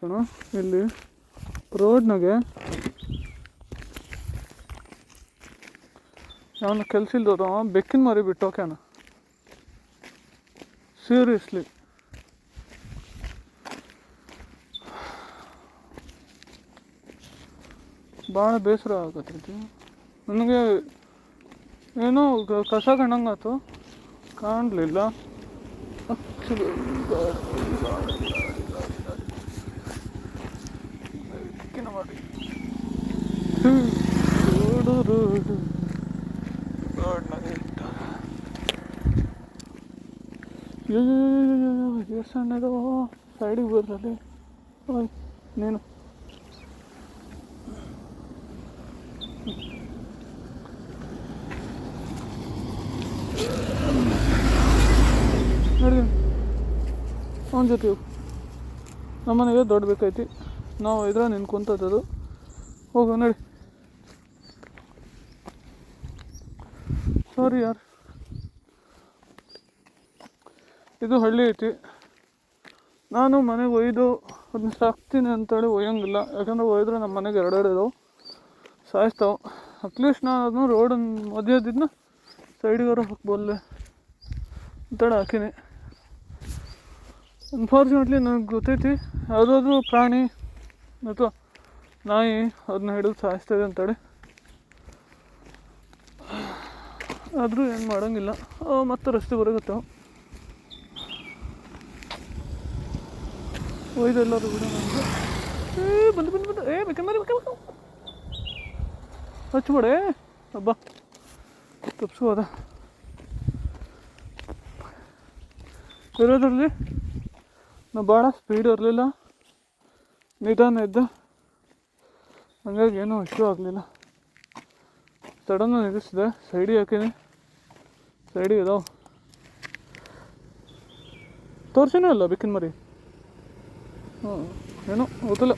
ಕಣ ಇಲ್ಲಿ ರೋಡ್ನಾಗೆ ಅವನು ಕೆಲಸ ಇಲ್ದೋದು ಬೆಕ್ಕಿನ ಮರಿ ಬಿಟ್ಟು ಹೋಗ್ಯಾನ ಸೀರಿಯಸ್ಲಿ ಭಾಳ ಬೇಸರ ಆಗತ್ತೈತಿ ನನಗೆ ಏನೋ ಕಸ ಕಣಂಗಾತು ಕಾಣಲಿಲ್ಲ. ರೋಡು ರೋಡು ರೋಡ್ನಾಗೆ ಇಟ್ಟಾರ ಎಷ್ಟು ಸಣ್ಣದು ಸೈಡಿಗೆ ಬರ್ತದೆ ಓಯ್ ನೀನು ನೋಡಿ ಅವನ ಜೊತೆ ಹೋಗು ನಮ್ಮನೆಗೆ ದೊಡ್ಡ ಬೇಕೈತಿ ನಾವು ಇದ್ರೆ ನಿನ್ ಕುಂತದ್ದು ಹೋಗು ನೋಡಿ ಸಾರಿ ಯಾರು? ಇದು ಹಳ್ಳಿ ಐತಿ. ನಾನು ಮನೆಗೆ ಒಯ್ದು ಅದನ್ನ ಸಾಕ್ತೀನಿ ಅಂತೇಳಿ ಒಯ್ಯಂಗಿಲ್ಲ. ಯಾಕಂದ್ರೆ ಒಯ್ದ್ರೆ ನಮ್ಮ ಮನೆಗೆ ಎರಡೆರಡು ಇದಾವೆ. ಸಾಯಿಸ್ತಾವೆ. ಅಟ್ಲೀಸ್ಟ್ ನಾನು ಅದನ್ನು ರೋಡ್ ಮಧ್ಯದಿದ್ನ ಸೈಡಿಗಾರ ಹಾಕ್ಬಲ್ಲೆ ಅಂತೇಳಿ ಹಾಕಿನಿ. ಅನ್ಫಾರ್ಚುನೇಟ್ಲಿ ನನಗೆ ಗೊತ್ತೈತಿ. ಯಾವುದಾದ್ರೂ ಪ್ರಾಣಿ ಅಥವಾ ನಾಯಿ ಅದನ್ನ ಹಿಡಿದು ಸಾಯಿಸ್ತದೆ ಅಂತೇಳಿ. ಆದರೂ ಏನು ಮಾಡೋಂಗಿಲ್ಲ. ಮತ್ತು ರಸ್ತೆ ಬರೋಗುತ್ತೆ. ಒಯ್ದು ಎಲ್ಲರೂ ಬಿಡ ನನಗೆ ಏ, ಬಂದು ಬಂದು ಬಂದು. ಏ ಬೇಕಂದ್ರೆ ಬೇಕಂದ್ರೆ ಹಚ್ಬಿಡೆ ಹಬ್ಬ ತಪ್ಪಿಸೋದ ಇರೋದ್ರಲ್ಲಿ ನಾ ಭಾಳ ಸ್ಪೀಡ್ ಇರಲಿಲ್ಲ. ನಿಧಾನ ಇದ್ದ. ಹಂಗಾಗಿ ಏನೂ ಇಶ್ಯೂ ಆಗಲಿಲ್ಲ. ಸಡನ್ ನಿಲ್ಲಿಸಿದೆ ಸೈಡಿಗೆ ಹಾಕೀನಿ. ಸೈಡಿಗೆ ಇದಾವೆ ತೋರ್ಸಿನೂ ಅಲ್ಲ ಬಿಕ್ಕಿನ ಮರಿ. ಹ್ಞೂ ಏನೋ ಗೊತ್ತಿಲ್ಲ.